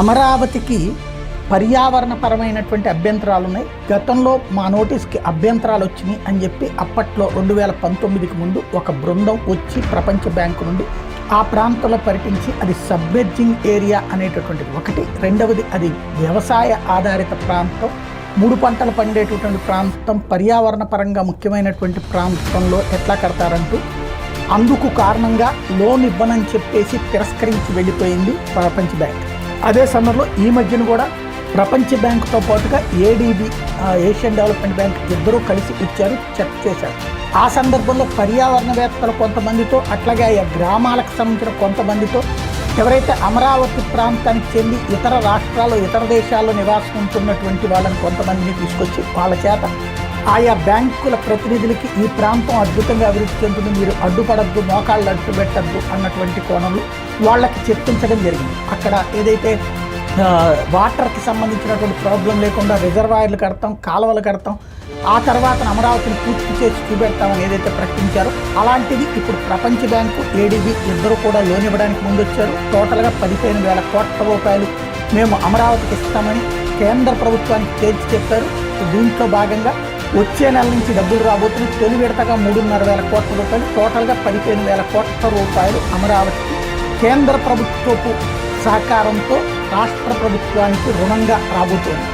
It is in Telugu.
అమరావతికి పర్యావరణపరమైనటువంటి అభ్యంతరాలు ఉన్నాయి గతంలో మా నోటీస్కి అభ్యంతరాలు వచ్చినాయి అని చెప్పి అప్పట్లో రెండు వేల పంతొమ్మిదికి ముందు ఒక బృందం వచ్చి ప్రపంచ బ్యాంకు నుండి ఆ ప్రాంతంలో పర్యటించి అది సబ్మెర్జింగ్ ఏరియా అనేటటువంటిది ఒకటి. రెండవది అది వ్యవసాయ ఆధారిత ప్రాంతం. మూడు పంటలు పండేటటువంటి ప్రాంతం పర్యావరణ పరంగా ముఖ్యమైనటువంటి ప్రాంతంలో ఎట్లా కడతారంటూ అందుకు కారణంగా లోన్ ఇవ్వనని చెప్పేసి తిరస్కరించి వెళ్ళిపోయింది ప్రపంచ బ్యాంక్. అదే సమయంలో ఈ మధ్యన కూడా ప్రపంచ బ్యాంకుతో పాటుగా ఏడీబీ ఏషియన్ డెవలప్మెంట్ బ్యాంక్ ఇద్దరూ కలిసి ఇచ్చారు చెక్ చేశారు. ఆ సందర్భంలో పర్యావరణవేత్తలు కొంతమందితో అట్లాగే ఆ గ్రామాలకు సంబంధించిన కొంతమందితో ఎవరైతే అమరావతి ప్రాంతానికి చెంది ఇతర రాష్ట్రాల్లో ఇతర దేశాల్లో నివాసం ఉంటున్నటువంటి వాళ్ళని కొంతమందిని తీసుకొచ్చి వాళ్ళ చేత ఆయా బ్యాంకుల ప్రతినిధులకి ఈ ప్రాంతం అద్భుతంగా అభివృద్ధి చెందుతుంది మీరు అడ్డుపడద్దు మోకాళ్ళు అడ్డు పెట్టద్దు అన్నటువంటి కోణంలో వాళ్ళకి చెప్పించడం జరిగింది. అక్కడ ఏదైతే వాటర్కి సంబంధించినటువంటి ప్రాబ్లం లేకుండా రిజర్వాయర్లు కడతాం కాలువలు కడతాం ఆ తర్వాత అమరావతిని పూర్తి చేసి చూపెడతామని ఏదైతే ప్రకటించారో అలాంటిది ఇప్పుడు ప్రపంచ బ్యాంకు ఏడీబీ ఇద్దరు కూడా లోన్ ఇవ్వడానికి ముందొచ్చారు. టోటల్గా పదిహేను వేల కోట్ల రూపాయలు మేము అమరావతికి ఇస్తామని కేంద్ర ప్రభుత్వానికి తేల్చి చెప్పారు. దీంట్లో భాగంగా వచ్చే నెల నుంచి డబ్బులు రాబోతున్నాయి. తొలి విడతగా మూడున్నర వేల కోట్ల రూపాయలు. టోటల్గా పదిహేను వేల కోట్ల రూపాయలు అమరావతికి కేంద్ర ప్రభుత్వపు సహకారంతో రాష్ట్ర ప్రభుత్వానికి రుణంగా రాబోతోంది.